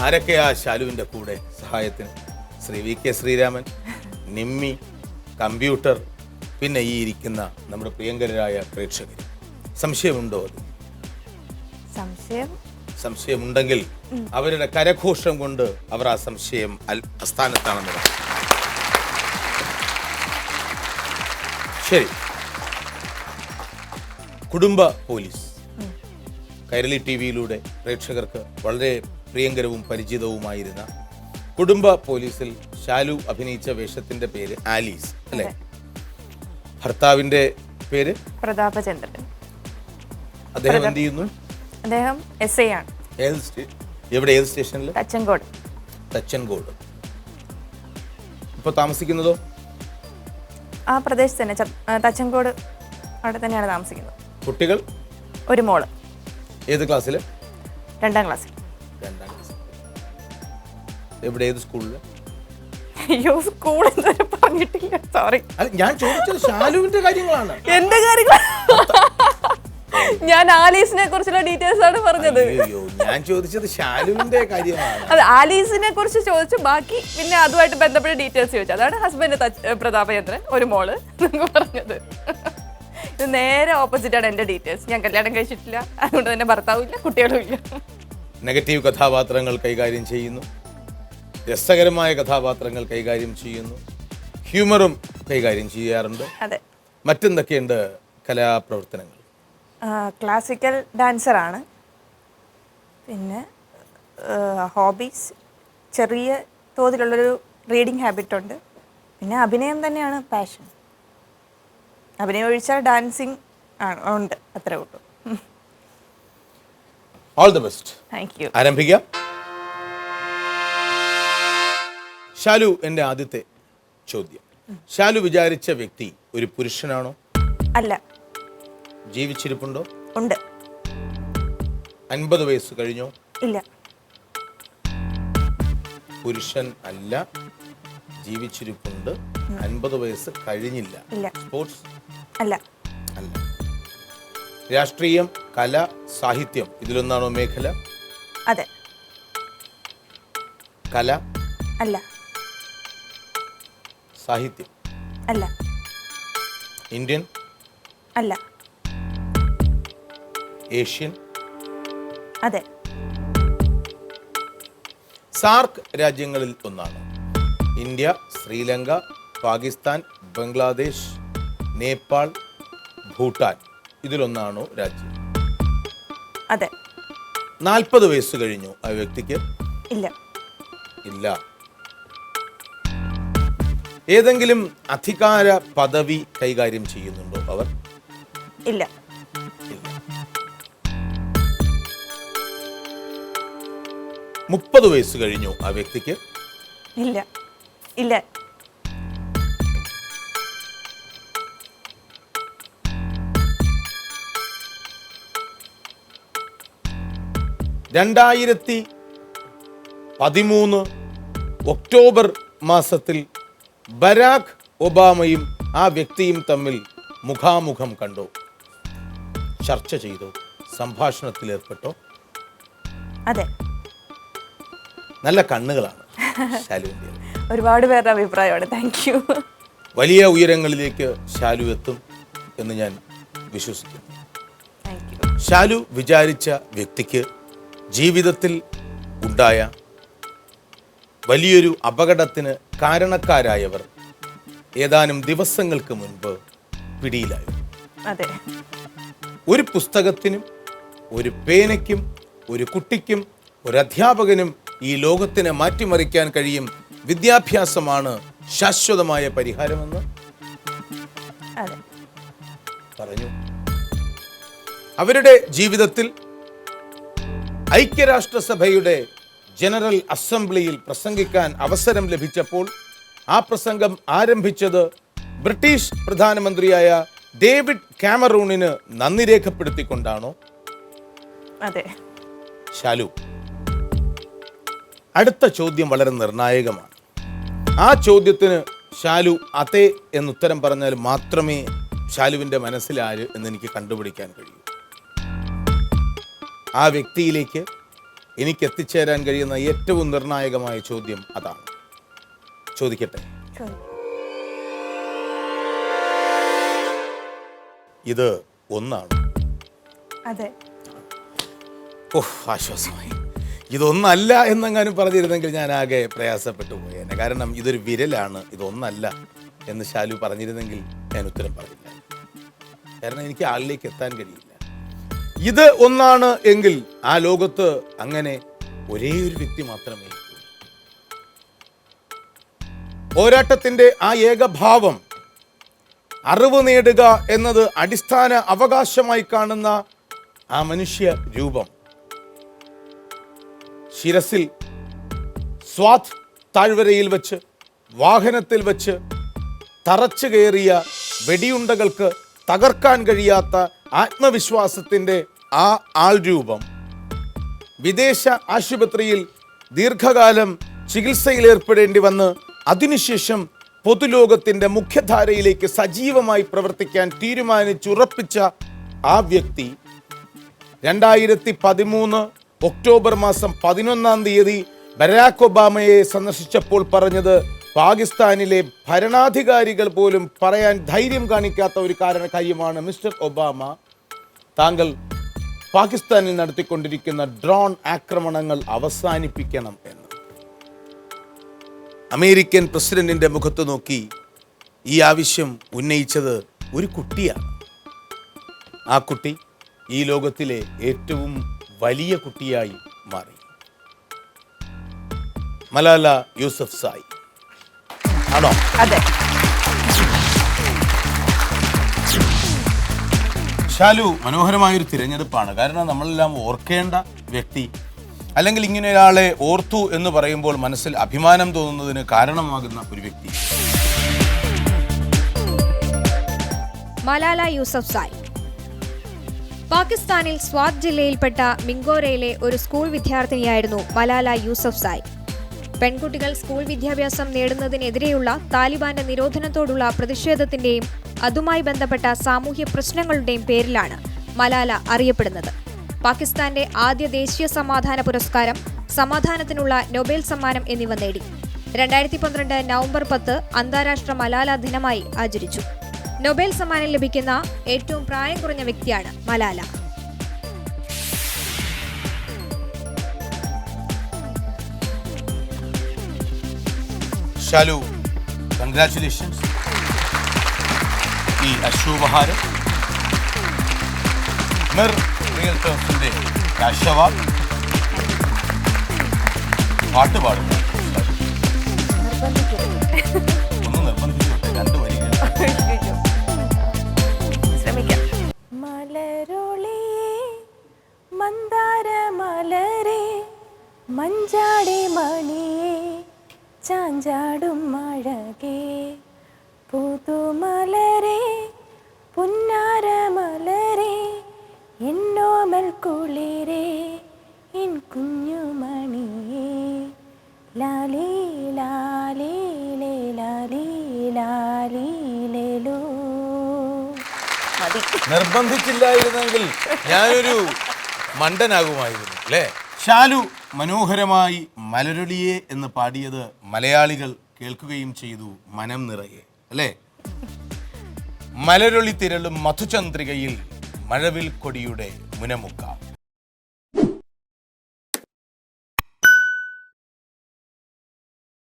ആരൊക്കെയാ ശാലുവിന്റെ കൂടെ സഹായത്തിന്? Shri V K Sreeraman Nimmi computer പിന്നെ ഈ ഇരിക്കുന്ന നമ്മുടെ പ്രിയങ്കരായ പ്രേക്ഷകർ സംശയമുണ്ടോ അത്? സംശയം സംശയമുണ്ടെങ്കിൽ അവരുടെ കരഘോഷം കൊണ്ട് അവർ ആ സംശയം അസ്ഥാനത്താണെന്ന് ശരി. കുടുംബ പോലീസ്. കൈരളി ടി വിയിലൂടെ പ്രേക്ഷകർക്ക് വളരെ പ്രിയങ്കരവും പരിചിതവുമായിരുന്ന കുടുംബ പോലീസിൽ ശാലു അഭിനയിച്ച വേഷത്തിന്റെ പേര് ആലീസ് അല്ലെ? ഭർത്താവിന്റെ പേര്? പ്രതാപചന്ദ്രൻ. അദ്ദേഹം എന്ത് ചെയ്യുന്നു? അദ്ദേഹം എസ് ഐ ആണ്. ഏത് സ്റ്റേ- എവിടെ ഏത് സ്റ്റേഷനിൽ തച്ചങ്കോട് തച്ചൻകോട്. ഇപ്പോൾ താമസിക്കുന്നതോ? ആ പ്രദേശത്ത് തന്നെ ച- ആ, തച്ചങ്കോട് അവിടെ തന്നെയാണ് താമസിക്കുന്നത്. കുട്ടികൾ? ഒരു മോൾ. ഏത് ക്ലാസ്സിൽ രണ്ടാം ക്ലാസ്സിൽ. രണ്ടാം ക്ലാസ് എവിടെ ഏത് സ്കൂളിൽ അയ്യോ സ്കൂൾ ഇതുവരെ പറഞ്ഞിട്ടില്ല സോറി അല്ല ഞാൻ ചോദിച്ചത് ശാലുവിന്റെ കാര്യങ്ങളാണ്. എന്റെ കാര്യങ്ങൾ ഞാൻ ആലീസിനെ കുറിച്ചുള്ള ഡീറ്റെയിൽസ് ആണ് പറഞ്ഞത്. അയ്യോ ഞാൻ ചോദിച്ചത് ശാലുവിന്റെ കാര്യമാണ്. അത് ആലീസിനെ കുറിച്ച് ചോദിച്ചു. ബാക്കി പിന്നെ അതുമായിട്ട് ബന്ധപ്പെട്ട ഡീറ്റെയിൽസ് ചോദിച്ചു. അതാണ് ഹസ്ബൻഡ് പ്രതാപചന്ദ്രൻ ഒരു മോൾ പറഞ്ഞത്. ഇത് നേരെ ഓപ്പോസിറ്റ് ആണ് എന്റെ ഡീറ്റെയിൽസ് ഞാൻ കല്യാണം കഴിച്ചിട്ടില്ല. അതുകൊണ്ട് തന്നെ ഭർത്താവും ഇല്ല കുട്ടികളും ഇല്ല. നെഗറ്റീവ് കഥാപാത്രങ്ങൾ കൈകാര്യം ചെയ്യുന്നു. രസകരമായ കഥാപാത്രങ്ങൾ കൈകാര്യം ചെയ്യുന്നു. ഹ്യൂമറും കൈകാര്യം ചെയ്യാറുണ്ട്. അതെ. മറ്റെന്തൊക്കെയുണ്ട് കലാപ്രവർത്തനങ്ങൾ? ക്ലാസിക്കൽ ഡാൻസറാണ് പിന്നെ ഹോബീസ് ചെറിയ തോതിലുള്ളൊരു റീഡിങ് ഹാബിറ്റ് ഉണ്ട്. പിന്നെ അഭിനയം തന്നെയാണ് പാഷൻ അഭിനയം ഒഴിച്ചാൽ ഡാൻസിങ് ആണ് ഉണ്ട് അത്രേ ഉള്ളൂ. All the best thank you ആരംഭിക്കാം. ശാലു എന്റെ ആദ്യത്തെ ചോദ്യം. ശാലു വിചാരിച്ച വ്യക്തി ഒരു പുരുഷനാണോ? അല്ല. ജീവിച്ചിരിപ്പുണ്ടോ? ഉണ്ട്. അൻപത് വയസ്സ് കഴിഞ്ഞോ? ഇല്ല. പുരുഷൻ അല്ല ജീവിച്ചിരിപ്പുണ്ട്. അൻപത് വയസ്സ് കഴിഞ്ഞില്ല. ഇല്ല. സ്പോർട്സ്? അല്ല. അല്ല. രാഷ്ട്രീയം കല സാഹിത്യം ഇതിലൊന്നാണോ മേഖല? അതെ. കല? അല്ല. സാഹിത്യം? അല്ല. ഇന്ത്യൻ? അല്ല. ഏഷ്യൻ? അതെ. സാർക്ക് രാജ്യങ്ങളിൽ ഒന്നാണ്. ഇന്ത്യ ശ്രീലങ്ക പാകിസ്ഥാൻ ബംഗ്ലാദേശ് നേപ്പാൾ ഭൂട്ടാൻ. ഇതിലൊന്നാണോ രാജ്യം? അതെ. നാൽപ്പത് വയസ്സ് കഴിഞ്ഞു ആ വ്യക്തിക്ക്? ഇല്ല. ഇല്ല. ഏതെങ്കിലും അധികാര പദവി കൈകാര്യം ചെയ്യുന്നുണ്ടോ അവർ? ഇല്ല. മുപ്പത് വയസ്സ് കഴിഞ്ഞു ആ വ്യക്തിക്ക്? ഇല്ല. ഇല്ല. രണ്ടായിരത്തി പതിമൂന്ന് ഒക്ടോബർ മാസത്തിൽ ബരാഖ് ഒബാമയും ആ വ്യക്തിയും തമ്മിൽ മുഖാമുഖം കണ്ടു. ചർച്ച ചെയ്തു. സംഭാഷണത്തിൽ ഏർപ്പെട്ടോ അതെ. നല്ല കണ്ണുകളാണ്. ശാലുവിന്റെ ഒരുപാട് പേരുടെ അഭിപ്രായമാണ്. താങ്ക് യു വലിയ ഉയരങ്ങളിലേക്ക് ശാലു എത്തും എന്ന് ഞാൻ വിശ്വസിക്കുന്നു. ശാലു വിചാരിച്ച വ്യക്തിക്ക് ജീവിതത്തിൽ ഉണ്ടായ വലിയൊരു അപകടത്തിന് കാരണക്കാരായവർ ഏതാനും ദിവസങ്ങൾക്ക് മുൻപ് പിടിയിലായി. അതെ. ഒരു പുസ്തകത്തിനും ഒരു പേനയ്ക്കും ഒരു കുട്ടിക്കും ഒരു അധ്യാപകനും ഈ ലോകത്തിനെ മാറ്റിമറിക്കാൻ കഴിയും വിദ്യാഭ്യാസമാണ് ശാശ്വതമായ പരിഹാരമെന്ന്? പറഞ്ഞു. അവരുടെ ജീവിതത്തിൽ ഐക്യരാഷ്ട്രസഭയുടെ ജനറൽ അസംബ്ലിയിൽ പ്രസംഗിക്കാൻ അവസരം ലഭിച്ചപ്പോൾ ആ പ്രസംഗം ആരംഭിച്ചത് ബ്രിട്ടീഷ് പ്രധാനമന്ത്രിയായ ഡേവിഡ് കാമറൂണിന് നന്ദി രേഖപ്പെടുത്തിക്കൊണ്ടാണോ? അതെ. ശാലു അടുത്ത ചോദ്യം വളരെ നിർണായകമാണ്. ആ ചോദ്യത്തിന് ശാലു അതെ എന്നുത്തരം പറഞ്ഞാൽ മാത്രമേ ശാലുവിന്റെ മനസ്സിലാര് എന്നെനിക്ക് കണ്ടുപിടിക്കാൻ കഴിയൂ. ആ വ്യക്തിയിലേക്ക് എനിക്ക് എത്തിച്ചേരാൻ കഴിയുന്ന ഏറ്റവും നിർണായകമായ ചോദ്യം അതാണ്. ചോദിക്കട്ടെ? ഇത് ഒന്നാണ്. അതെ. ഓഹ് ആശ്വാസമായി. ഇതൊന്നല്ല എന്നെങ്ങാനും പറഞ്ഞിരുന്നെങ്കിൽ ഞാൻ ആകെ പ്രയാസപ്പെട്ടു പോയേനെ കാരണം ഇതൊരു വിരലാണ്. ഇതൊന്നല്ല എന്ന് ശാലു പറഞ്ഞിരുന്നെങ്കിൽ ഞാൻ ഉത്തരം പറയില്ല കാരണം എനിക്ക് ആളിലേക്ക് എത്താൻ കഴിയില്ല. ഇത് ഒന്നാണ് എങ്കിൽ ആ ലോകത്ത് അങ്ങനെ ഒരേ ഒരു വ്യക്തി മാത്രമേ പോരാട്ടത്തിന്റെ ആ ഏകഭാവം അറിവ് നേടുക എന്നത് അടിസ്ഥാന അവകാശമായി കാണുന്ന ആ മനുഷ്യ രൂപം. ശിരസിൽ സ്വാത് താഴ്വരയിൽ വെച്ച് വാഹനത്തിൽ വെച്ച് തറച്ചു കയറിയ വെടിയുണ്ടകൾക്ക് തകർക്കാൻ കഴിയാത്ത ആത്മവിശ്വാസത്തിന്റെ ആ ആൾ രൂപം. വിദേശ ആശുപത്രിയിൽ ദീർഘകാലം ചികിത്സയിൽ ഏർപ്പെടേണ്ടി വന്ന് അതിനുശേഷം പൊതുലോകത്തിന്റെ മുഖ്യധാരയിലേക്ക് സജീവമായി പ്രവർത്തിക്കാൻ തീരുമാനിച്ചുറപ്പിച്ച ആ വ്യക്തി രണ്ടായിരത്തി പതിമൂന്ന് ഒക്ടോബർ മാസം പതിനൊന്നാം തീയതി ബരാക് ഒബാമയെ സന്ദർശിച്ചപ്പോൾ പറഞ്ഞത് പാകിസ്ഥാനിലെ ഭരണാധികാരികൾ പോലും പറയാൻ ധൈര്യം കാണിക്കാത്ത ഒരു കാരണ കാര്യമാണ് മിസ്റ്റർ ഒബാമ. താങ്കൾ പാകിസ്ഥാനിൽ നടത്തിക്കൊണ്ടിരിക്കുന്ന ഡ്രോൺ ആക്രമണങ്ങൾ അവസാനിപ്പിക്കണം എന്ന്. അമേരിക്കൻ പ്രസിഡന്റിന്റെ മുഖത്ത് നോക്കി ഈ ആവശ്യം ഉന്നയിച്ചത് ഒരു കുട്ടിയാണ്. ആ കുട്ടി ഈ ലോകത്തിലെ ഏറ്റവും വലിയ കുട്ടിയായി മാറി. മലാല യൂസഫ് സായി. ആണോ? അതെ. ഷാലു മനോഹരമായൊരു തിരഞ്ഞെടുപ്പാണ്. കാരണം നമ്മളെല്ലാം ഓർക്കേണ്ട വ്യക്തി അല്ലെങ്കിൽ ഇങ്ങനെ ഒരാളെ ഓർത്തു എന്ന് പറയുമ്പോൾ മനസ്സിൽ അഭിമാനം തോന്നുന്നതിന് കാരണമാകുന്ന ഒരു വ്യക്തി. മലാല യൂസഫ് സായ്. പാകിസ്ഥാനിൽ സ്വാത് ജില്ലയിൽപ്പെട്ട മിങ്കോരയിലെ ഒരു സ്കൂൾ വിദ്യാർത്ഥിനിയായിരുന്നു മലാല യൂസഫ് സായ്. പെൺകുട്ടികൾ സ്കൂൾ വിദ്യാഭ്യാസം നേടുന്നതിനെതിരെയുള്ള താലിബാന്റെ നിരോധനത്തോടുള്ള പ്രതിഷേധത്തിന്റെയും അതുമായി ബന്ധപ്പെട്ട സാമൂഹ്യ പ്രശ്നങ്ങളുടെയും പേരിലാണ് മലാല അറിയപ്പെടുന്നത്. പാകിസ്ഥാന്റെ ആദ്യ ദേശീയ സമാധാന പുരസ്കാരം സമാധാനത്തിനുള്ള നൊബേൽ സമ്മാനം എന്നിവ നേടി. രണ്ടായിരത്തി പന്ത്രണ്ട് നവംബർ പത്ത് അന്താരാഷ്ട്ര മലാല ദിനമായി ആചരിച്ചു. നൊബേൽ സമ്മാനം ലഭിക്കുന്ന ഏറ്റവും പ്രായം കുറഞ്ഞ വ്യക്തിയാണ് മലാല. ഷാലു കൺഗ്രാറ്റുലേഷൻസ് ഈ അശുപഹാരം മിർ റിയൽറ്റേഴ്സിന്റെ ക്യാഷ് അവാർഡ് പാട്ട് പാടുന്നു. മഞ്ചാടി മണിയേ ചാഞ്ചാടും മഴകേ. പുതുമലരേ പുന്നാരമലരേ എന്നോമൽ കുളിരേ എൻ കുഞ്ഞുമണിയേ. ലാലി ലാലി ലേ ലാലി ലാലി ലേലോ നിർബന്ധിച്ചില്ലായിരുന്നെങ്കിൽ ഞാനൊരു മണ്ടനാകുമായിരുന്നു അല്ലേ? ഷാലു മനോഹരമായി മലരൊളിയെ എന്ന് പാടിയത് മലയാളികൾ കേൾക്കുകയും ചെയ്തു മനം നിറയെ അല്ലേ? മലരൊളി തിരളും മധുചന്ദ്രികയിൽ മഴവിൽ കൊടിയുടെ മുനമുക്കാം.